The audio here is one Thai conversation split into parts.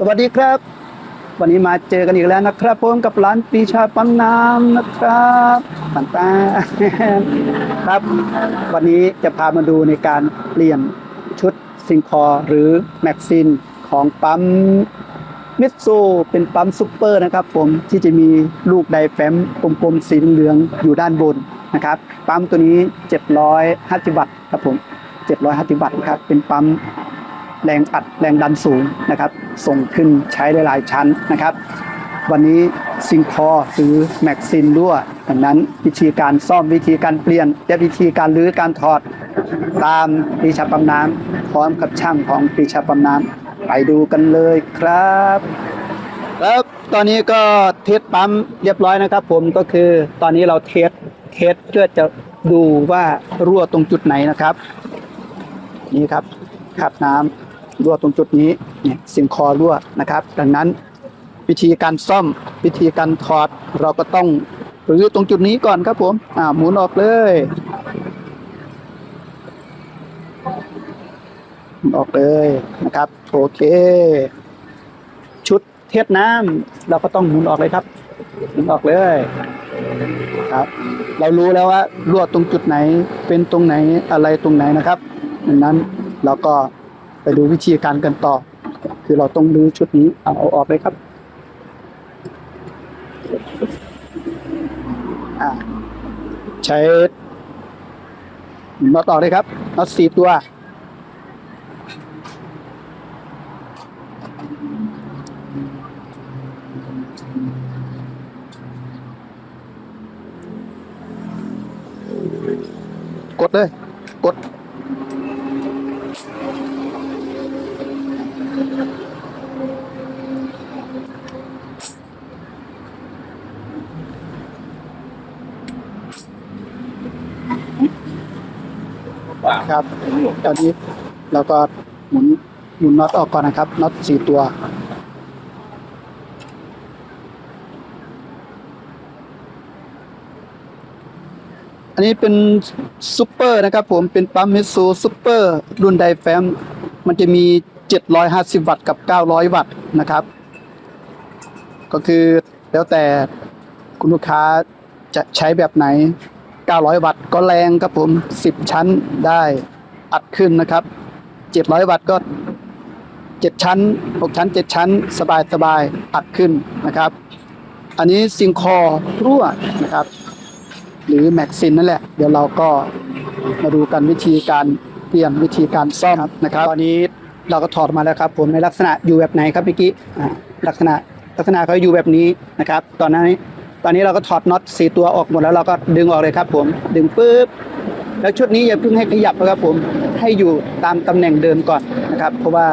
สวัสดีครับ วันนี้มาเจอกันอีกแล้วนะครับผมกับร้านปีชาปั๊มน้ำนะครับปันตาครับ วันนี้จะพามาดูในการเปลี่ยนชุดซิงคอหรือแม็กซินของปั๊มมิตซูเป็นปั๊มซุปเปอร์นะครับผมที่จะมีลูกไดแฟมกลมๆสีเหลืองอยู่ด้านบนนะครับปั๊มตัวนี้ 750วัตต์ครับผม750วัตต์ครับเป็นปั๊ม แรงอัดแรงดันสูงนะครับ ส่งขึ้นใช้ได้หลายชั้นนะครับ วันนี้ซิงคอร์หรือแม็กซินรั่วดังนั้นวิธีการซ่อมวิธีการเปลี่ยน และวิธีการรื้อการถอดตามปีชาปั๊มน้ำพร้อมกับช่างของปีชาปั๊มน้ำไปดูกันเลยครับครับตอนนี้ก็เทสปั๊มเรียบร้อยนะครับ ผมก็คือตอนนี้เราเทสเทสเพื่อจะดูว่ารั่วตรงจุดไหนนะครับ นี่ครับขับน้ำ รั่วตรงจุดนี้เนี่ยซิงคอรั่วนะครับ ดังนั้นวิธีการซ่อมวิธีการถอดเราก็ต้องหรือตรงจุดนี้ก่อนครับผมอ่าหมุนออกเลยออกเลยนะครับโอเค ชุดเทสน้ำเราก็ต้องหมุนออกเลยครับหมุนออกเลยครับ เรารู้แล้วว่ารั่วตรงจุดไหนเป็นตรงไหนอะไรตรงไหนนะครับดังนั้นเราก็ ไปดูวิธีการกันต่อ คือเราต้องรื้อชุดนี้เอาออกเลยครับใช้น็อตออกเลยครับน็อตสี่ตัวกดเลย กด ครับ ตอนนี้เราก็หมุนหมุนน็อตออกก่อนนะครับน็อตสี่ตัว อันนี้เป็นซูเปอร์นะครับผมเป็นปั๊มมิสูซูเปอร์รุ่นไดแฟม มันจะมี 750 วัตต์กับ 900 วัตต์นะครับ ก็คือแล้วแต่คุณลูกค้าจะใช้แบบไหน 900 วัตต์ก็แรงครับผม 10 ชั้นได้อัดขึ้นนะครับ 700 วัตต์ก็ 7 ชั้น 6 ชั้น 7 ชั้น สบายสบายอัดขึ้นนะครับ อันนี้ซิงคอร์รั่วนะครับ หรือแม็กซินนั่นแหละ เดี๋ยวเราก็มาดูกันวิธีการเปลี่ยนวิธีการซ่อมนะครับ ตอนนี้เราก็ถอดมาแล้วครับ ผมในลักษณะอยู่แบบไหนครับเมื่อกี้ลักษณะลักษณะเขาอยู่แบบนี้นะครับ ตอนนั้น ตอนนี้เราก็ถอดน็อตสี่ตัวออกหมดแล้วเราก็ดึงออกเลยครับผมดึงปุ๊บแล้วชุดนี้อย่าเพิ่งให้ขยับนะครับผมให้อยู่ตามตำแหน่งเดิมก่อนนะครับ เพราะว่า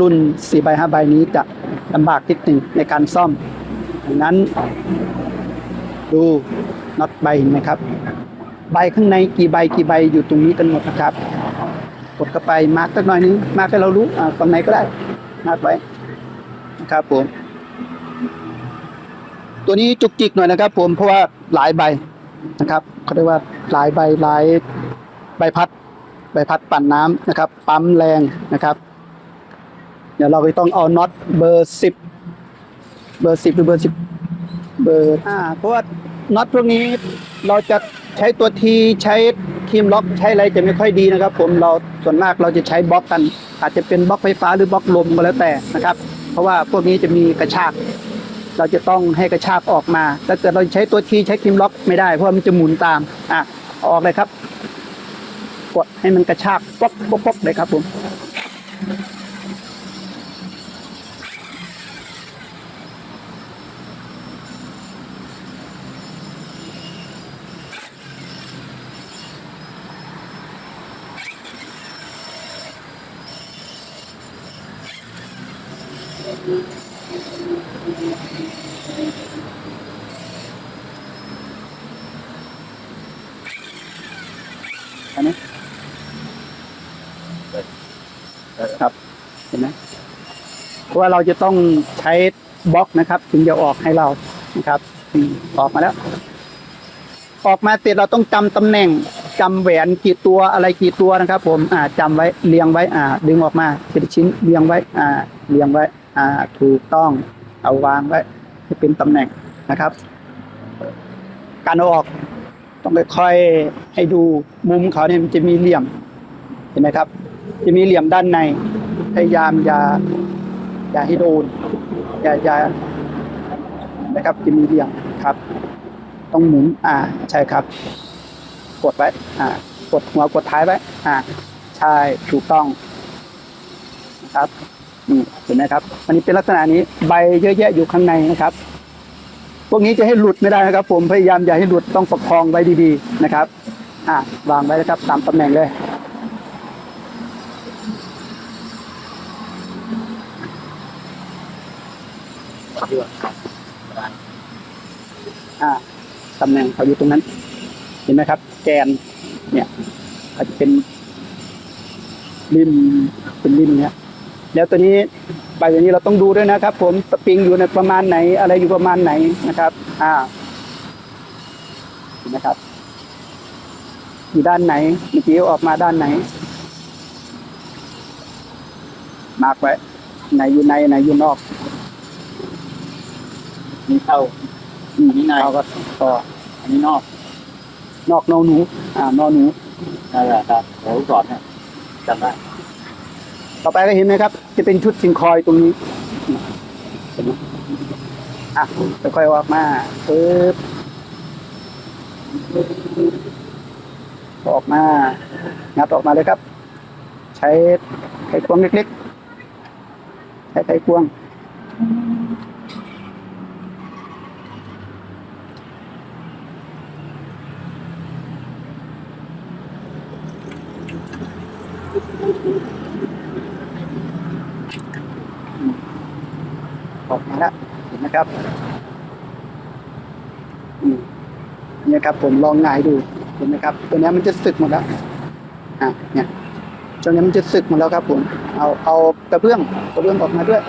รุ่น4ใบ5ใบนี้จะลำบากนิดหนึ่งในการซ่อมดังนั้น ดูน็อตใบนไหมครับ ใบข้างในกี่ใบกี่ใบอยู่ตรงนี้กันหมดนะครับ กดเข้าไปมาร์กสักหน่อยนึงมาร์กให้เรารู้อ่าตรงไหนก็ได้มาร์กไว้นะครับผม ตัวนี้จุกจิกหน่อยนะครับ ผมเพราะว่าหลายใบนะครับเขาเรียกว่าหลายใบหลายใบพัด ใบพัดปั่นน้ำนะครับ ปั๊มแรงนะครับ เดี๋ยวเราก็ต้องเอาน็อตเบอร์สิบเบอร์สิบหรือเบอร์สิบเบอร์อ่าเพราะว่าน็อตพวกนี้เราจะใช้ตัวทีใช้ครีมล็อกใช้อะไรจะไม่ค่อยดีนะครับ ผมเราส่วนมากเราจะใช้บล็อกกัน อาจจะเป็นบล็อกไฟฟ้าหรือบล็อกลมก็แล้วแต่นะครับ เพราะว่าพวกนี้จะมีกระชาก เราจะต้องให้กระชากออกมาถ้าเกิดเราใช้ตัวทีใช้ครีมล็อกไม่ได้เพราะมันจะหมุนตามอะอออกเลยครับ กดให้มันกระชากป๊อกป๊อกป๊อกเลยครับผมอันนี้ครับเห็นไหมเพราะ ว่าเราจะต้องใช้บล็อกนะครับ ถึงจะออกให้เรานะครับออกมาแล้ว ออกมาเสร็จเราต้องจำตำแหน่งจำแหวนกี่ตัวอะไรกี่ตัวนะครับ ผมอ่าจำไว้เรียงไว้ อ่า ดึงออกมาทีละชิ้นเรียงไว้ อ่า เรียงไว้ อ่า ถูกต้อง เอาวางไว้ให้เป็นตำแหน่งนะครับ การอออกต้องค่อยๆให้ดูมุมเขาเนี่ยมันจะมีเหลี่ยมเห็นไหมครับ จะมีเหลี่ยมด้านในพยายามอย่า อย่าให้โดน อย่าอย่านะครับจะมีเหลี่ยมครับ ต้องหมุนอ่าใช่ครับ กดไว้อ่ากดหัวกดท้ายไว้อ่าใช่ถูกต้องนะครับนี่เห็นไหมครับอันนี้เป็นลักษณะนี้ใบเยอะแยะอยู่ข้างในนะครับ พวกนี้จะให้หลุดไม่ได้นะครับ ผมพยายามอย่าให้หลุดต้องประคองไว้ดีๆนะครับ อ่าวางไว้นะครับตามตำแหน่งเลย อ่าตำแหน่งเขาอยู่ตรงนั้น เห็นไหมครับ แกน เนี่ย อาจจะเป็นริมเป็นริมเนี่ยแล้วตัวนี้ใบตัวนี้เราต้องดูด้วยนะครับ ผมสปริงอยู่ในประมาณไหน อะไรอยู่ประมาณไหนนะครับ อ่าเห็นไหมครับอยู่ด้านไหนเมื่อกี้ออกมาด้านไหน มาร์กไว้ไหนอยู่ในไหนอยู่นอก นี่เข้าอืมเราก็ต่ออันนี้นอก นอกนอหนู อ่านอหนูนั่นแหละครับโอ้สอนเนี่ยจำได้ต่อไปก็เห็นไหมครับ จะเป็นชุดสิงคอยตรงนี้เห็นไหมอะค่อยๆออกมาปึ๊บออกมางัดออกมาเลยครับ ใช้ไขควงเล็กๆ ใช้ไขควง ออกมาแล้วเห็นไหมครับอืมเนี่ยครับ ผมลองงายดูเห็นไหมครับ ตัวนี้มันจะสึกหมดแล้วอะเนี่ยตัวเนี้มันจะสึกหมดแล้วครับ ผม เอาเอากระเบื้องกระเบื้องออกมาด้วย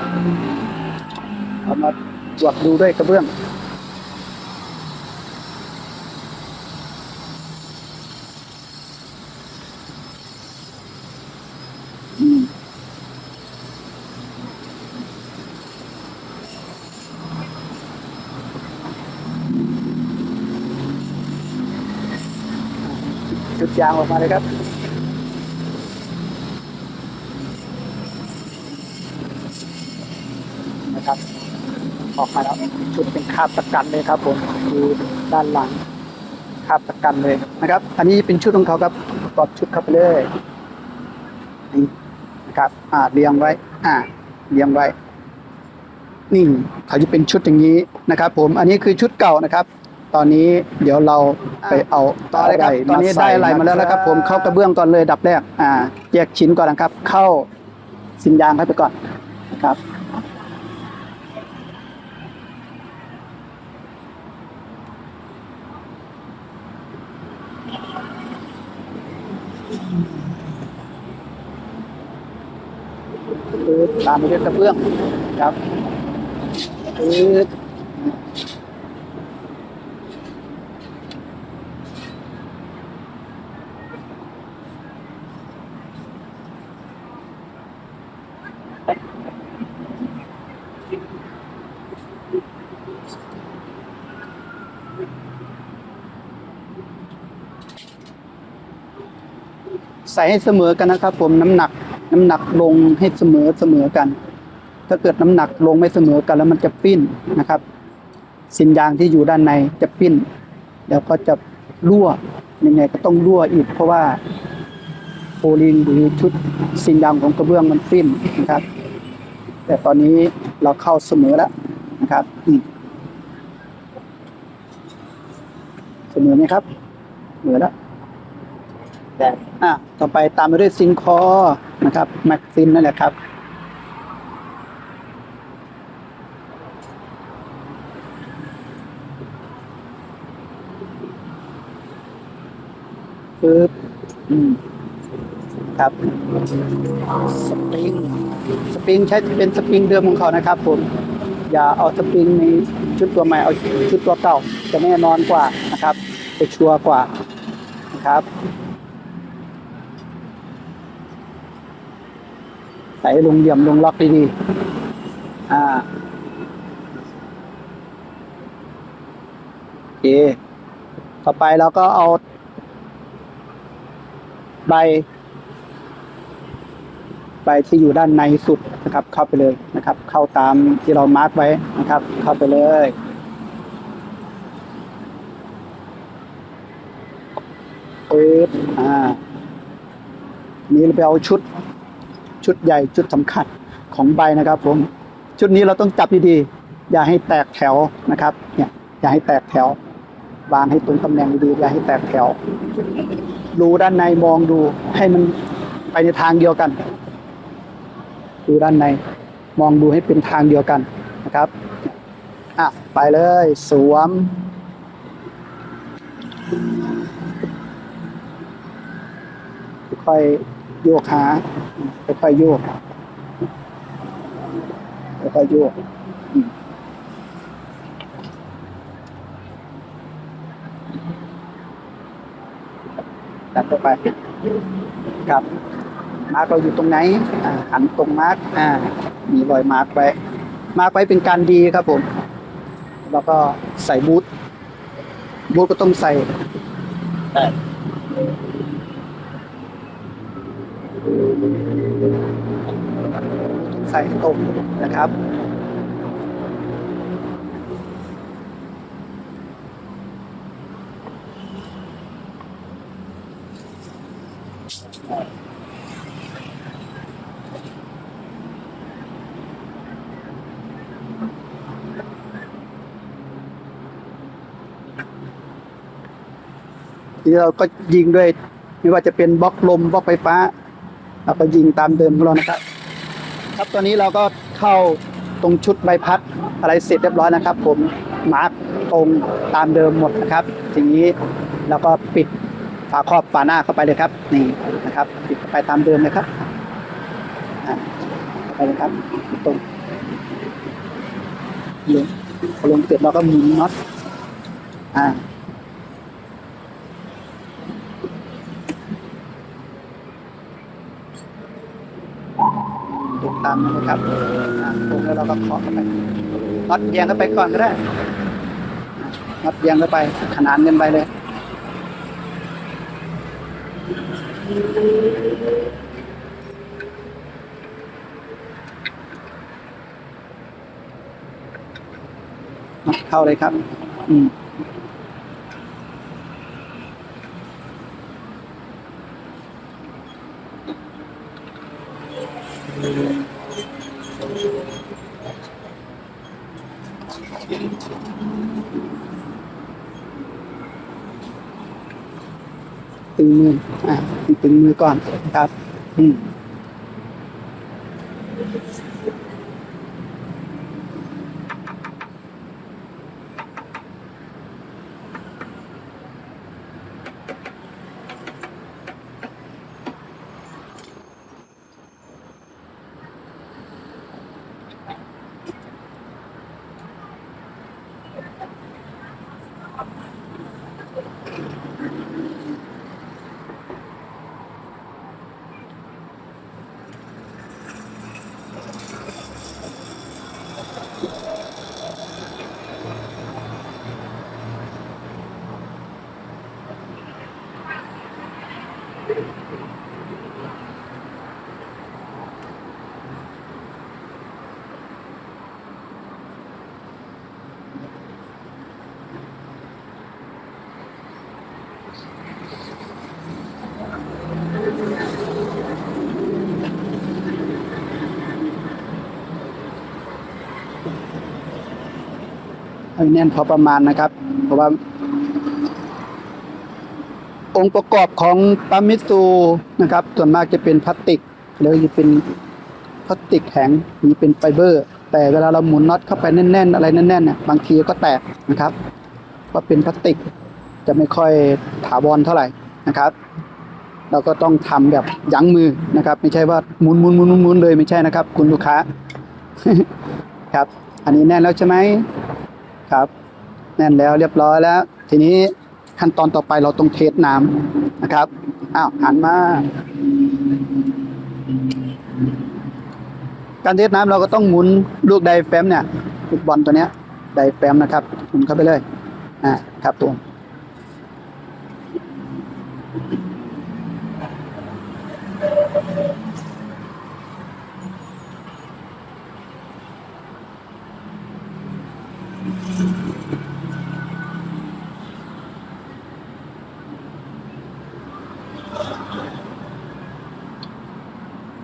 เอามาตรวจดูด้วยกระเบื้อง ยางออกมาเลยครับนะครับ ออกมาแล้วชุดเป็นคาบตะกันเลยครับผมดูด้านหลังคาบตะกันเลยนะครับ อันนี้เป็นชุดของเขาครับประกอบชุดเข้าไปเลยนี่นะครับอ่าเรียงไว้อ่าเรียงไว้นี่เขาจะเป็นชุดอย่างนี้นะครับ ผมอันนี้คือชุดเก่านะครับ ตอนนี้เดี๋ยวเราไปเอาต่อเลยครับตอนนี้ได้อะไรมาแล้วนะครับผมเข้ากระเบื้องก่อนเลยดับแรกอ่าแยกชิ้นก่อนนะครับ เข้าสินยางเข้าไปก่อนนะครับปึ๊บตามไปด้วยกระเบื้องครับ ส่ให้เสมอกันนะครับ ผมน้ำหนักน้ำหนักลงให้เสมอเสมอกัน ถ้าเกิดน้ำหนักลงไม่เสมอกันแล้วมันจะปิ้นนะครับสินยางที่อยู่ด้านในจะปิ้น แล้วก็จะรั่วยังไงก็ต้องรั่วอีก เพราะว่าโพลิงหรือชุดสินยางของกระเบื้องมันปิ้นนะครับ แต่ตอนนี้เราเข้าเสมอแล้วนะครับเสมอไหมครับเสมอแล้ว แต่อะต่อไปตามไปด้วยซิงคอร์นะครับแม็กซินนั่นแหละครับ ปึ๊บ อืม ครับ สปริง สปริงใช้เป็นสปริงเดิมของเขานะครับผม อย่าเอาสปริงในชุดตัวใหม่ เอาชุดตัวเก่า จะแน่นอนกว่านะครับ จะชัวร์กว่านะครับ ใส่ลงเหลี่ยมลงล็อกดีๆ อ่าโอเค ต่อไปเราก็เอา ใบ ใบที่อยู่ด้านในสุดนะครับ เข้าไปเลยนะครับ เข้าตามที่เรามาร์กไว้นะครับ เข้าไปเลยปึ๊บอ่า นี้เราไปเอาชุด ชุดใหญ่ชุดสำคัญของใบนะครับผมชุดนี้เราต้องจับดีๆอย่าให้แตกแถวนะครับเนี่ยอย่าให้แตกแถววางให้ตรงตำแหน่งดีๆอย่าให้แตกแถวดูด้านในมองดูให้มันไปในทางเดียวกันดูด้านในมองดูให้เป็นทางเดียวกันนะครับอะไปเลยสวมค่อย โยกขาค่อยๆโยกค่อยๆโยกอืมดันเข้าไปครับ มาร์กเราอยู่ตรงไหนหันตรงมาร์กมีรอยมาร์กไว้มาร์กไว้เป็นการดีครับผม แล้วก็ใส่บูทบูทก็ต้องใส่ ใช่ใส่ให้ตรงนะครับทีนี้เราก็ยิงด้วย ไม่ว่าจะเป็นบล็อกลมบล็อกไฟฟ้าเราก็ยิงตามเดิมของเรานะครับ ครับตอนนี้เราก็เข้าตรงชุดใบพัดอะไรเสร็จเรียบร้อยนะครับ ผมมาร์กตรงตามเดิมหมดนะครับทีนี้เราก็ปิดฝาครอบฝาหน้าเข้าไปเลยครับ นี่นะครับ ปิดไปตามเดิมเลยครับอ่าไปเลยครับตรงลงพอลงเสร็จเราก็หมุนน็อตอ่า ตรงตามนะครับอ่าตรงแล้วเราก็เคาะเข้าไปน็อตแยงเข้าไปก่อนก็ได้น็อตแยงเข้าไป ขนานกันไปเลยน็อตเข้าเลยครับ อืม ตึงมืออ่าตึงมือก่อนครับ อืม ให้แน่นพอประมาณนะครับ เพราะว่า องค์ประกอบของปัมมิตซูนะครับ ส่วนมากจะเป็นพลาสติกหรือจะเป็นพลาสติกแข็งมีเป็นไฟเบอร์ แต่เวลาเราหมุนน็อตเข้าไปแน่นๆอะไรแน่นๆเนี่ยบางทีก็แตกนะครับเพราะเป็นพลาสติกจะไม่ค่อยถาวรเท่าไหร่นะครับ เราก็ต้องทำแบบยั้งมือนะครับ ไม่ใช่ว่าหมุนหมุนหมุนหมุนหมุนเลยไม่ใช่นะครับ คุณลูกค้า ครับ อันนี้แน่นแล้วใช่ไหม ครับ แน่นแล้วเรียบร้อยแล้ว ทีนี้ขั้นตอนต่อไปเราต้องเทสน้ำนะครับอ้าวหันมาการเทสน้ำเราก็ต้องหมุนลูกไดแฟมเนี่ยลูกบอลตัวเนี้ยไดแฟมนะครับหมุนเข้าไปเลยอ่าครับตัว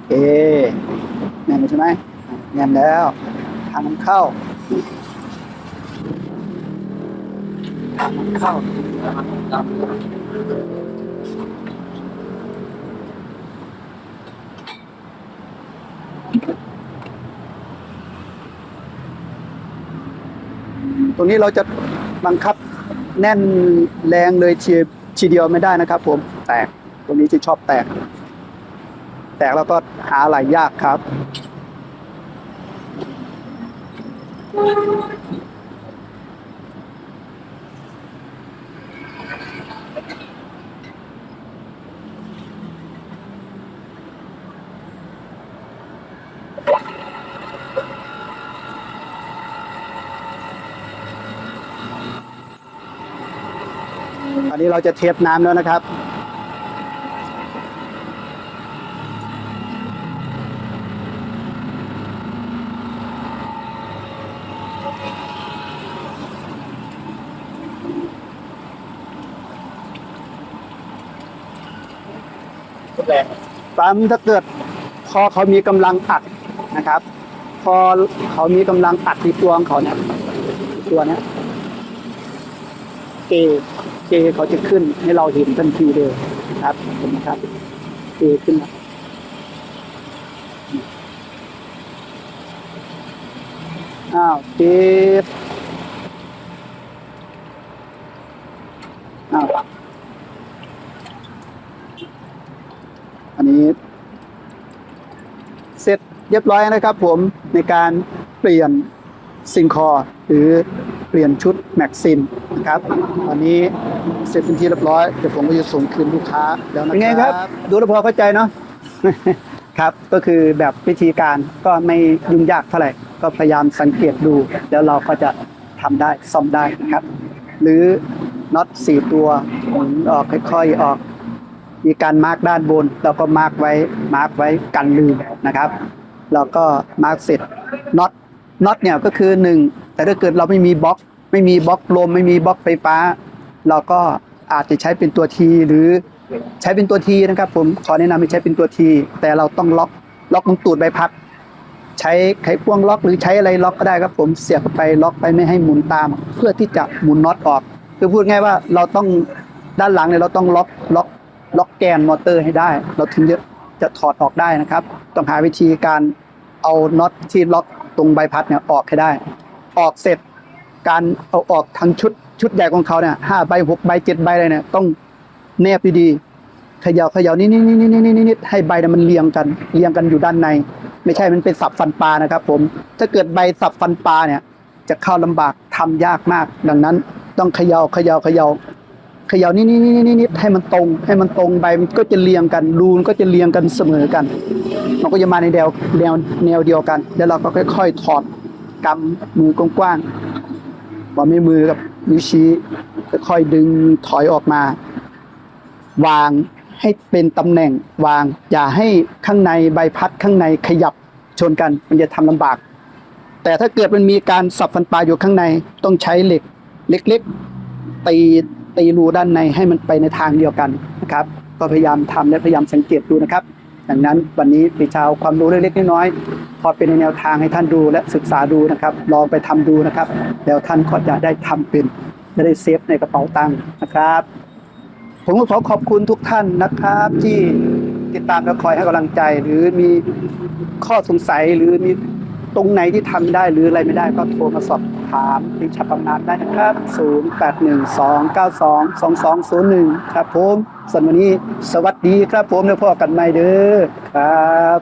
เคแน่นแล้วใช่ไหมแน่นแล้ว ทางมันเข้าทางมันเข้าตรงนี้เราจะบังคับแน่นแรงเลยทีทีเดียวไม่ได้นะครับผม แตกตรงนี้จะชอบแตก แตกแล้วก็หาอะไรยากครับอันนี้เราจะเทสน้ำแล้วนะครับ แรงปั๊มถ้าเกิดพอเขามีกำลังอัดนะครับ พอเขามีกำลังอัดที่ตัวของเขาเนี่ยตัวเนี้ยเกเกเขาจะขึ้นให้เราเห็นทันทีเลยนะครับเห็นไหมครับเกขึ้นมาอ้าวเกาว อันนี้ เส ร็จเรียบร้อยนะครับผมในการเปลี่ยนซิงคอร์หรือเปลี่ยนชุดแม็กซิมนะครับตอนนี้เสร็จเป็นที่เรียบร้อยเดี๋ยวผมก็จะส่งคืนลูกค้าแล้วนะครับเป็นไงครับ ดูแล้วพอเข้าใจเนาะครับก็คือแบบวิธีการก็ไม่ยุ่งยากเท่าไหร่ ก็พยายามสังเกตดู แล้วเราก็จะทำได้ซ่อมได้นะครับ หรือน็อตสี่ตัวหมุนออกค่อยๆออก มีการมาร์กด้านบน เราก็มาร์กไว้มาร์กไว้กันลืมนะครับ เราก็มาร์กเสร็จน็อตน็อตเนี่ยก็คือหนึ่งแต่ถ้าเกิดเราไม่มีบล็อก ไม่มีบล็อกลม ไม่มีบล็อกไฟฟ้า เราก็อาจจะใช้เป็นตัวทีหรือใช้เป็นตัวทีนะครับ ผมขอแนะนำให้ใช้เป็นตัวทีแต่เราต้องล็อกล็อกตรงตูดใบพัด ใช้ไขควงล็อกหรือใช้อะไรล็อกก็ได้ครับ ผมเสียบไปล็อกไปไม่ให้หมุนตาม เพื่อที่จะหมุนน็อตออก คือพูดง่ายว่าเราต้องด้านหลังเนี่ยเราต้องล็อกล็อกล็อกแกนมอเตอร์ให้ได้ เราถึงจะ จะถอดออกได้นะครับ ต้องหาวิธีการเอาน็อตที่ล็อกตรงใบพัดเนี่ยออกให้ได้ ออกเสร็จการเอาออกทั้งชุดชุดใหญ่ของเขาเนี่ยห้าใบหกใบเจ็ดใบเลยเนี่ยต้องแนบดีๆเขย่าเขย่านี่นี่นี่นี่นี่นี่ให้ใบเนี่ยมันเรียงกันเรียงกันอยู่ด้านใน ไม่ใช่มันเป็นสับฟันปลานะครับ ผมถ้าเกิดใบสับฟันปลาเนี่ย จะเข้าลำบากทำยากมาก ดังนั้น ต้องเขย่าเขย่าเขย่า เขย่านี่ให้มันตรง ให้มันตรงใบมันก็จะเรียงกันรูนก็จะเรียงกันเสมอกัน มันก็จะมาในแนวแนวแนวเดียวกัน แล้วเราก็ค่อย ๆ ถอดกำมือกว้างๆว่าไม่มือกับนิ้วชี้ค่อยๆดึงถอยออกมา วางให้เป็นตำแหน่งวาง อย่าให้ข้างในใบพัดข้างในขยับชนกัน มันจะทำลำบาก แต่ถ้าเกิดมันมีการสับฟันปลาอยู่ข้างในต้องใช้เหล็กเล็ก ๆตี ตีรูด้านในให้มันไปในทางเดียวกันนะครับก็พยายามทำและพยายามสังเกตดูนะครับ ดังนั้นวันนี้ปีชาวความรู้เล็กๆน้อยๆพอเป็นในแนวทางให้ท่านดูและศึกษาดูนะครับ ลองไปทำดูนะครับ แล้วท่านก็จะได้ทำเป็นจะได้เซฟในกระเป๋าตังค์นะครับ ผมก็ขอขอบคุณทุกท่านนะครับ ที่ติดตามและคอยให้กำลังใจ หรือมีข้อสงสัยหรือมี ตรงไหนที่ทำได้หรืออะไรไม่ได้ก็โทรมาสอบถามที่ชับประมาณได้นะครับ 0812922201 ครับผมส่วนวันนี้สวัสดีครับผมแล้วพบกันใหม่เด้อครับ